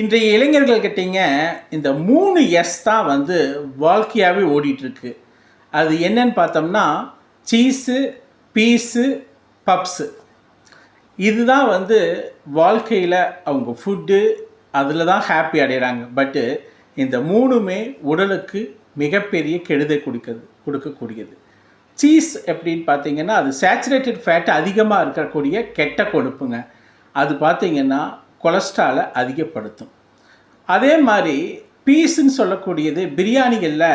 இன்றைய இளைஞர்கள் கிட்டீங்க இந்த மூணு எஸ் தான் வந்து வாழ்க்கையாகவே ஓடிட்டுருக்கு. அது என்னன்னு பார்த்தோம்னா சீஸு பீஸு பப்ஸு இதுதான் வந்து வாழ்க்கையில் அவங்க ஃபுட்டு அதில் தான் ஹாப்பி அடைகிறாங்க. பட்டு இந்த மூணுமே உடலுக்கு மிகப்பெரிய கெடுதை கொடுக்குது கொடுக்கக்கூடியது. சீஸ் எப்படின்னு பார்த்தீங்கன்னா அது சேச்சுரேட்டட் ஃபேட் அதிகமாக இருக்கக்கூடிய கெட்ட கொழுப்புங்க. அது பார்த்தீங்கன்னா கொலஸ்ட்ராலை அதிகப்படுத்தும். அதே மாதிரி பீஸுன்னு சொல்லக்கூடியது பிரியாணிகளில்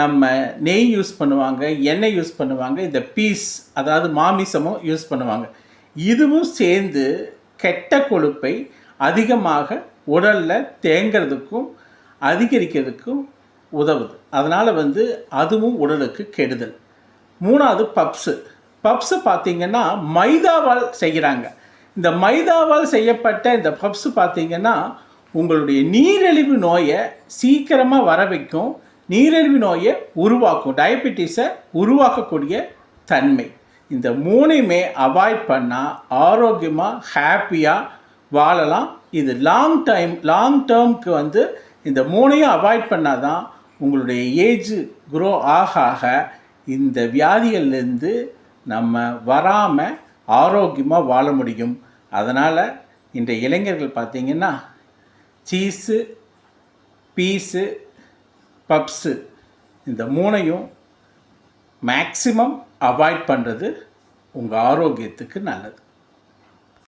நம்ம நெய் யூஸ் பண்ணுவாங்க எண்ணெய் யூஸ் பண்ணுவாங்க இந்த பீஸ் அதாவது மாமிசமும் யூஸ் பண்ணுவாங்க. இதுவும் சேர்ந்து கெட்ட கொழுப்பை அதிகமாக உடலில் தேங்கிறதுக்கும் அதிகரிக்கிறதுக்கும் உதவுது. அதனால் வந்து அதுவும் உடலுக்கு கெடுதல். மூணாவது பப்ஸு. பப்ஸு பார்த்தீங்கன்னா மைதாவால் செய்கிறாங்க. இந்த மைதாவால் செய்யப்பட்ட இந்த பப்ஸ் பார்த்தீங்கன்னா உங்களுடைய நீரிழிவு நோயை சீக்கிரமாக வர வைக்கும். நீரிழிவு நோயை உருவாக்கும். டயபெட்டிஸை உருவாக்கக்கூடிய தன்மை. இந்த மூணையுமே அவாய்ட் பண்ணால் ஆரோக்கியமாக ஹாப்பியாக வாழலாம். இது லாங் டைம் லாங் டேர்ம்க்கு வந்து இந்த மூணையும் அவாய்ட் பண்ணால் தான் உங்களுடைய ஏஜ் க்ரோ ஆக ஆக இந்த வியாதிகள்லேருந்து நம்ம வராமல் ஆரோக்கியமாக வாழ முடியும். அதனால் இந்த இளைஞர்கள் பார்த்திங்கன்னா சீஸு பீஸு பப்ஸு இந்த மூணையும் மேக்சிமம் அவாய்ட் பண்ணுறது உங்கள் ஆரோக்கியத்துக்கு நல்லது.